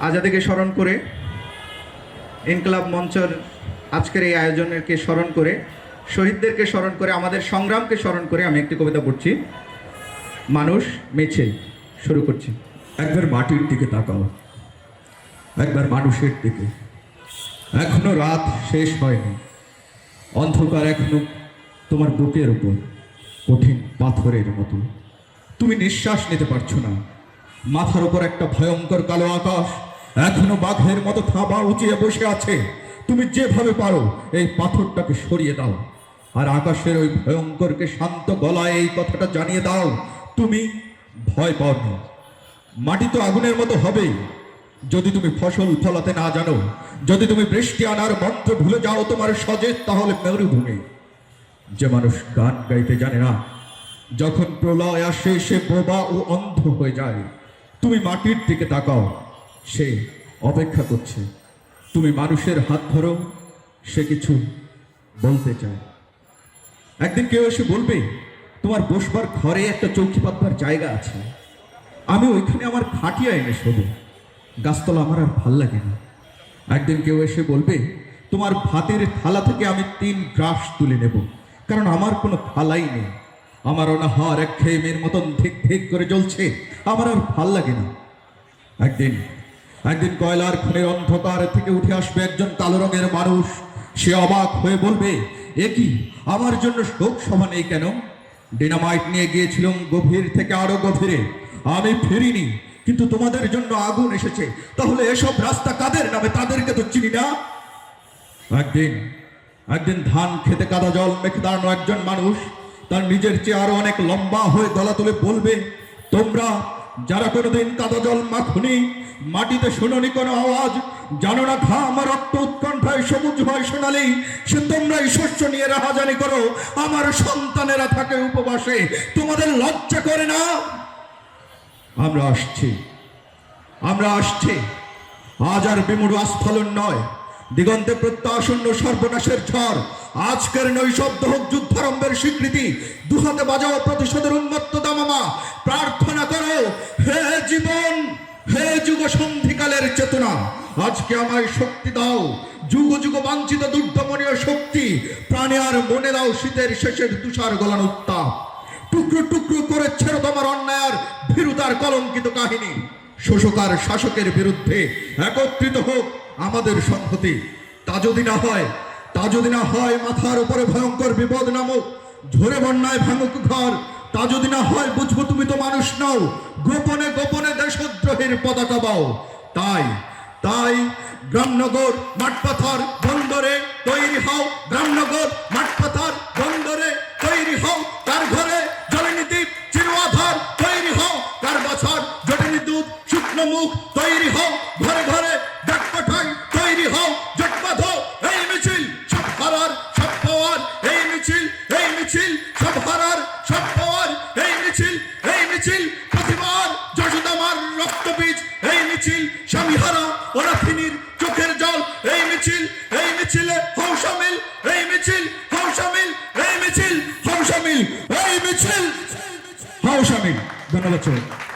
আজাদিকে স্মরণ করে ইনকলাব মঞ্চের আজকের এই আয়োজনেরকে স্মরণ করে, শহীদদেরকে স্মরণ করে, আমাদের সংগ্রামকে স্মরণ করে আমি একটি কবিতা পড়ছি। মানুষ মিছে, শুরু করছি। একবার মাটির দিকে তাকাও। একবার মানুষের দিকে। এখনও রাত শেষ হয়নি। অন্ধকার এখনও তোমার বুকের উপর, কঠিন পাথরের মতো। তুমি নিঃশ্বাস নিতে পারছ না। মাথার উপর একটা ভয়ঙ্কর কালো আকাশ। এখনও বাঘের মতো থাবা উঁচিয়ে বসে আছে। তুমি যেভাবে পারো, এই পাথরটাকে সরিয়ে দাও। আর আকাশের ওই ভয়ঙ্করকে শান্ত গলায় এই কথাটা জানিয়ে দাও, তুমি ভয় পাওনি মাটি তো আগুনের মতো হবেই। যদি তুমি ফসল ফলাতে না জানো, যদি তুমি বৃষ্টি আনার মন্ত্র ভুলে যাও তোমার সজেত তাহলে মরুভূমি। যে মানুষ গান গাইতে জানে না, যখন প্রলয় আসে সে বোবা ও অন্ধ হয়ে যায়। তুমি মাটির দিকে তাকাও। সে অপেক্ষা করছে। তুমি মানুষের হাত ধরো, সে কিছু বলতে চায়। একদিন কেউ এসে বলবে, তোমার বসবার ঘরে একটা চৌকি পাতবার জায়গা আছে। আমি ওইখানে আমার খাটিয়া এনে শোবো। গাছতলা আমার আর ভালো লাগে না। একদিন কেউ এসে বলবে, তোমার ভাতের থালা থেকে আমি তিন গ্রাস তুলে নেব, কারণ আমার কোনো থালাই নেই। আমার অনাহার এক খেয়ে মেয়ের মতন ধিক ধিক করে জ্বলছে, আমার আর ভালো লাগে না। একদিন একদিন কয়লার খুনের অন্ধকার থেকে উঠে আসবে একজন কালো রঙের মানুষ। সে অবাক হয়ে বলবে, এ কি? আমার জন্য শোক সভা নেই কেন? ডিনামাইট নিয়ে গিয়েছিলাম গভীর থেকে আরও গভীরে। আমি ফিরিনি, কিন্তু তোমাদের জন্য আগুন এসেছে। তাহলে এসব রাস্তা কাদের নামে তাদেরকে তো চিনি না? একদিন একদিন ধান খেতে কাদা জল মেখে দাঁড়ানো একজন মানুষ তার নিজের চেয়ে আরও অনেক লম্বা হয়ে গলা তুলে বলবে, তোমরা যারা কোনোদিন কাদা জল মাখুনি, মাটিতে শুনোনি কোনো আওয়াজ, জানো না ঘা আমার রক্ত উৎকণ্ঠায় সবুজ হয় সোনালি, সে তোমরাই শস্য নিয়ে রাহাজানি করো, আমার সন্তানেরা থাকে উপবাসে, তোমাদের লজ্জা করে না? আমরা আসছি আমরা আসছি, আজ আর বিমুড় আস্ফলন নয় দিগন্তে প্রত্যাসন্ন সর্বনাশের ঝড়। আজকের নৈশব্দ হোক যুদ্ধারম্ভের স্বীকৃতি। দুহাতে বাজাও প্রতিশোধের উন্মত্ত দামামা। প্রার্থনা করো, হে জীবন, হে যুগ সন্ধিকালের চেতনা। আজকে আমায় শক্তি দাও। যুগ যুগ বাঞ্ছিত দুর্দমনীয় শক্তি। প্রাণে আর মনে দাও শীতের শেষের তুষার গলান উত্তাপ। টুকরো টুকরো করে ছেড়ে তোমার অন্যায়ের ভীরুতার কলঙ্কিত কাহিনী। শোষকার শাসকের বিরুদ্ধে একত্রিত হোক আমাদের সংহতি তা যদি না হয়, তা যদি না হয় মাথার উপরে ভয়ঙ্কর বিপদ নামক, ঝরে বন্যায় ভাঙুক ঘর, তা যদি না হয় বুঝব তুমি তো মানুষ নাও, গোপনে গোপনে দেশদ্রোহের পতাকা বাও। তাই তাই গ্রামনগর মাঠপাথার বন্দরে তৈরি হও, গ্রামনগর মাঠপাথার বন্দরে তৈরি হও তার ঘরে জলেনি দ্বীপ তৈরি হও তার বছর জটিনি দুধ, শুকনো মুখ তৈরি হও, ঘরে ঘরে সামিল এই মিছিল সামিল এই মিছিল সামিল এই মিছিল। সামিল ধন্যবাদ সবাই